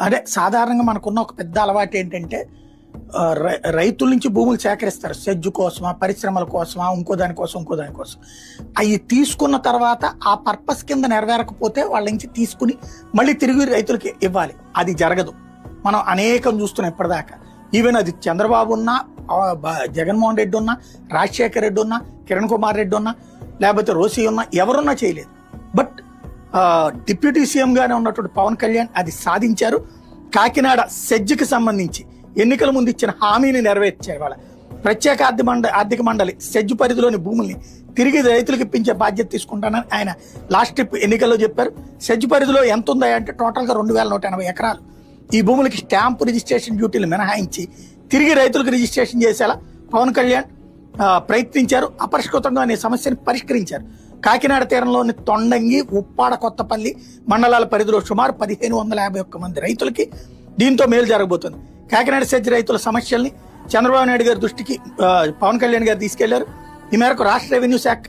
అదే సాధారణంగా మనకున్న ఒక పెద్ద అలవాటు ఏంటంటే రై- రైతుల నుంచి భూములు సేకరిస్తారు. సెజ్జు కోసమా పరిశ్రమల కోసమా ఇంకో దానికోసం ఇంకో దానికోసం అవి తీసుకున్న తర్వాత ఆ పర్పస్ కింద నెరవేరకపోతే వాళ్ళ నుంచి తీసుకుని మళ్ళీ తిరిగి రైతులకి ఇవ్వాలి. అది జరగదు. మనం అనేకం చూస్తున్నాం ఇప్పటిదాకా. ఈవెన్ అది చంద్రబాబు ఉన్నా జగన్మోహన్ రెడ్డి ఉన్నా రాజశేఖర్ రెడ్డి ఉన్నా కిరణ్ కుమార్ రెడ్డి ఉన్నా లేకపోతే రోసి ఉన్నా ఎవరున్నా చేయలేదు. డిప్యూటీ సీఎంగానే ఉన్నటువంటి పవన్ కళ్యాణ్ అది సాధించారు. కాకినాడ సెజ్కి సంబంధించి ఎన్నికల ముందు ఇచ్చిన హామీని నెరవేర్చారు వాళ్ళ ప్రత్యేక ఆర్థిక మండ ఆర్థిక మండలి సెజ్ పరిధిలోని భూముల్ని తిరిగి రైతులకు ఇప్పించే బాధ్యత తీసుకుంటానని ఆయన లాస్ట్ ట్రిప్ ఎన్నికల్లో చెప్పారు. సెజ్ పరిధిలో ఎంత ఉందా అంటే టోటల్గా రెండు వేల నూట ఎనభై ఎకరాలు. ఈ భూములకి స్టాంపు రిజిస్ట్రేషన్ డ్యూటీలు మినహాయించి తిరిగి రైతులకు రిజిస్ట్రేషన్ చేసేలా పవన్ కళ్యాణ్ ప్రయత్నించారు. అపరిష్కృతంగా అనే సమస్యను పరిష్కరించారు. కాకినాడ తీరంలోని తొండంగి ఉప్పాడ కొత్తపల్లి మండలాల పరిధిలో సుమారు పదిహేను వందల యాభై ఒక్క మంది రైతులకి దీంతో మేలు జరగబోతుంది. కాకినాడ సెజ్ రైతుల సమస్యల్ని చంద్రబాబు నాయుడు గారి దృష్టికి పవన్ కళ్యాణ్ గారు తీసుకెళ్ళారు. ఈ మేరకు రాష్ట్ర రెవెన్యూ శాఖ